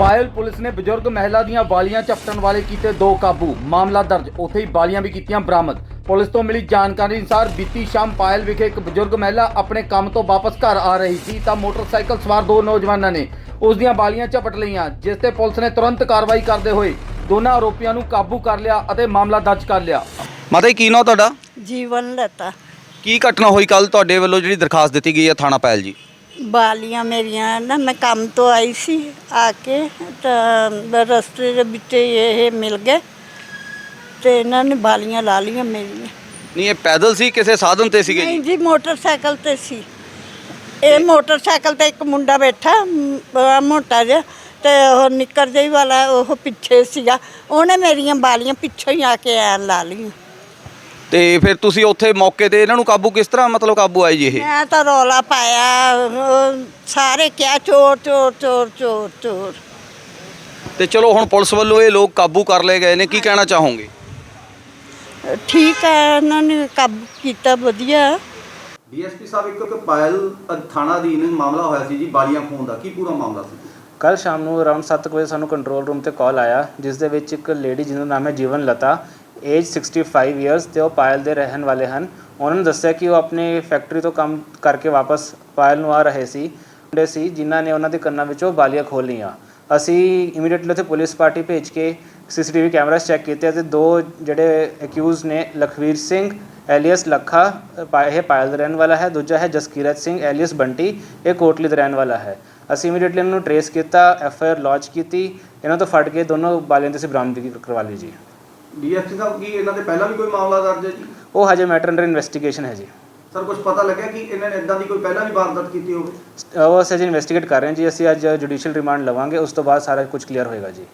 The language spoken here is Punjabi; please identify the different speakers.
Speaker 1: ਨੇ ਬਜ਼ੁਰਗ ਮਹਿਲਾ ਦੀਆਂ ਵਾਲੀਆਂ ਝਪਟਣ ਵਾਲੇ ਕੀਤੇ ਦੋ ਕਾਬੂ। ਮਾਮਲਾ ਦਰਜ। ਉੱਥੇ ਹੀ ਵਾਲੀਆਂ ਵੀ ਕੀਤੀਆਂ ਬਰਾਮਦ। ਪੁਲਿਸ ਤੋਂ ਮਿਲੀ ਜਾਣਕਾਰੀ ਅਨੁਸਾਰ ਬੀਤੀ ਸ਼ਾਮ ਪਾਇਲ ਵਿਖੇ ਇੱਕ ਬਜ਼ੁਰਗ ਮਹਿਲਾ ਆਪਣੇ ਕੰਮ ਤੋਂ ਵਾਪਸ ਘਰ ਆ ਰਹੀ ਸੀ ਤਾਂ ਮੋਟਰਸਾਈਕਲ ਸਵਾਰ ਦੋ ਨੌਜਵਾਨਾਂ ਨੇ ਉਸ ਦੀਆਂ ਵਾਲੀਆਂ ਝਪਟ ਲਈਆਂ ਜਿਸ ਤੇ ਪੁਲਿਸ ਨੇ ਤੁਰੰਤ ਕਾਰਵਾਈ ਕਰਦੇ ਹੋਏ ਦੋਨਾਂ ਆਰੋਪੀਆਂ ਨੂੰ ਕਾਬੂ ਕਰ ਲਿਆ ਅਤੇ ਮਾਮਲਾ ਦਰਜ ਕਰ ਲਿਆ।
Speaker 2: ਮਾਤਾ ਜੀ ਕੀ ਨਾਂ ਤੁਹਾਡਾ?
Speaker 3: ਜੀਵਨ ਲਤਾ।
Speaker 2: ਕੀ ਘਟਨਾ ਹੋਈ? ਕੱਲ ਤੁਹਾਡੇ ਵੱਲੋਂ ਜਿਹੜੀ ਦਰਖਾਸਤ ਦਿੱਤੀ ਗਈ ਹੈ ਥਾਣਾ ਪੈਲ ਜੀ।
Speaker 3: ਬਾਲੀਆਂ ਮੇਰੀਆਂ ਨਾ ਮੈਂ ਕੰਮ ਤੋਂ ਆਈ ਸੀ ਆ ਕੇ ਤਾਂ ਰਸਤੇ ਦੇ ਵਿੱਚ ਇਹ ਮਿਲ ਗਏ ਤੇ ਇਹਨਾਂ ਨੇ ਬਾਲੀਆਂ ਲਾ ਲੀਆਂ ਮੇਰੀਆਂ।
Speaker 2: ਨਹੀਂ ਇਹ ਪੈਦਲ ਸੀ ਕਿਸੇ ਸਾਧਨ ਤੇ ਸੀਗੇ
Speaker 3: ਨਹੀਂ
Speaker 2: ਜੀ
Speaker 3: ਜੀ ਮੋਟਰਸਾਈਕਲ ਤੇ ਸੀ। ਇਹ ਮੋਟਰਸਾਈਕਲ ਤੇ ਇੱਕ ਮੁੰਡਾ ਬੈਠਾ ਮ, ਬੜਾ ਮੋਟਾ ਜਿਹਾ ਤੇ ਉਹ ਨਿੱਕਰ ਜਿਹੀ ਵਾਲਾ ਉਹ ਪਿੱਛੇ ਸੀਗਾ। ਉਹਨੇ ਮੇਰੀਆਂ ਬਾਲੀਆਂ ਪਿੱਛੋਂ ਹੀ ਆ ਕੇ ਐ ਲਾ ਲਈਆਂ।
Speaker 2: ਤੇ ਫਿਰ ਤੁਸੀਂ ਉੱਥੇ ਮੌਕੇ ਤੇ ਇਹਨਾਂ ਨੂੰ ਕਾਬੂ ਕਿਸ ਤਰ੍ਹਾਂ ਮਤਲਬ ਕਾਬੂ ਆਏ ਜੀ ਇਹ?
Speaker 3: ਮੈਂ ਤਾਂ ਰੌਲਾ ਪਾਇਆ ਉਹ ਸਾਰੇ ਕਿਹਾ ਚੋਰ ਚੋਰ ਚੋਰ ਚੋਰ ਚੋਰ।
Speaker 2: ਤੇ ਚਲੋ ਹੁਣ ਪੁਲਿਸ ਵੱਲੋਂ ਇਹ ਲੋਕ ਕਾਬੂ ਕਰ ਲਏ ਗਏ ਨੇ ਕੀ ਕਹਿਣਾ ਚਾਹੋਗੇ?
Speaker 3: ਠੀਕ ਹੈ ਉਹਨਾਂ ਨੇ ਕਾਬੂ ਕੀਤਾ ਵਧੀਆ।
Speaker 2: ਡੀਐਸਪੀ ਸਾਹਿਬ ਇੱਕ ਇੱਕ ਪਾਇਲ ਥਾਣਾ ਅਧੀਨ ਮਾਮਲਾ ਹੋਇਆ ਸੀ ਜੀ ਬਾਲੀਆਂ ਖੋਣ ਦਾ। ਕੀ ਪੂਰਾ ਮਾਮਲਾ ਸੀ?
Speaker 4: ਕੱਲ ਸ਼ਾਮ ਨੂੰ ਅਰਾਊਂਡ 7 ਵਜੇ ਸਾਨੂੰ ਕੰਟਰੋਲ ਰੂਮ ਤੇ ਕਾਲ ਆਇਆ ਜਿਸ ਦੇ ਵਿੱਚ ਇੱਕ ਲੇਡੀ ਜਿਹਦਾ ਨਾਮ ਹੈ ਜੀਵਨ ਲਤਾ ਏਜ 65 ਇਅਰਸ ਤੇ ਉਹ ਪਾਇਲ ਦੇ ਰਹਿਣ ਵਾਲੇ ਹਨ। ਉਹਨਾਂ ਨੇ ਦੱਸਿਆ ਕਿ ਉਹ ਆਪਣੇ ਫੈਕਟਰੀ ਤੋਂ ਕੰਮ ਕਰਕੇ ਵਾਪਸ ਪਾਇਲ ਨੂੰ ਆ ਰਹੇ ਸੀ। ਮੁੰਡੇ ਸੀ ਜਿਨ੍ਹਾਂ ਨੇ ਉਹਨਾਂ ਦੇ ਕੰਨਾਂ ਵਿੱਚੋਂ ਬਾਲੀਆਂ ਖੋਲ ਲਈਆਂ ਅਸੀਂ ਇਮੀਡੀਏਟਲੀ ਉੱਥੇ ਪੁਲਿਸ ਪਾਰਟੀ ਭੇਜ ਕੇ ਸੀਸੀਟੀਵੀ ਕੈਮਰਾਸ ਚੈੱਕ ਕੀਤੇ ਅਤੇ ਦੋ ਜਿਹੜੇ ਅਕਿਊਜ਼ ਨੇ, ਲਖਵੀਰ ਸਿੰਘ, ਐਲੀਅਸ ਲੱਖਾ ਇਹ ਪਾਇਲ ਦਾ ਰਹਿਣ ਵਾਲਾ ਹੈ। ਦੂਜਾ ਹੈ ਜਸਕੀਰਤ ਸਿੰਘ, ਐਲੀਅਸ ਬੰਟੀ, ਇਹ ਕੋਟਲੀ ਦਾ ਰਹਿਣ ਵਾਲਾ ਹੈ। ਅਸੀਂ ਇਮੀਡੀਏਟਲੀ ਇਹਨਾਂ ਨੂੰ ਟਰੇਸ ਕੀਤਾ ਐਫ ਆਈ ਆਰ ਲੌਂਚ ਕੀਤੀ। ਇਹਨਾਂ ਤੋਂ ਫੜ ਕੇ ਦੋਨੋਂ ਬਾਲੀਆਂ ਦੀ ਅਸੀਂ ਬਰਾਮਦਗੀ ਕਰਵਾ ਲਈ ਜੀ।
Speaker 2: ਡੀਐਸਪੀ ਸਾਹਿਬ ਕੀ ਇਹਨਾਂ ਦੇ ਪਹਿਲਾਂ ਵੀ ਕੋਈ ਮਾਮਲਾ ਦਰਜ ਹੈ ਜੀ?
Speaker 4: ਉਹ ਹਜੇ ਮੈਟਰ ਅੰਡਰ ਇਨਵੈਸਟੀਗੇਸ਼ਨ ਹੈ ਜੀ।
Speaker 2: ਸਰ ਕੁਝ ਪਤਾ ਲੱਗਿਆ ਕਿ ਇਹਨਾਂ ਨੇ ਇਦਾਂ ਦੀ ਕੋਈ ਪਹਿਲਾਂ ਵੀ ਵਾਰਦਾਤ ਕੀਤੀ ਹੋਵੇ?
Speaker 4: ਉਹ ਅਸੀਂ ਇਨਵੈਸਟੀਗੇਟ ਕਰ ਰਹੇ ਹਾਂ ਜੀ। ਅਸੀਂ ਅੱਜ ਜੁਡੀਸ਼ੀਅਲ ਰਿਮਾਂਡ ਲਵਾਂਗੇ। ਉਸ ਤੋਂ ਬਾਅਦ ਸਾਰਾ ਕੁਝ ਕਲੀਅਰ ਹੋਏਗਾ ਜੀ।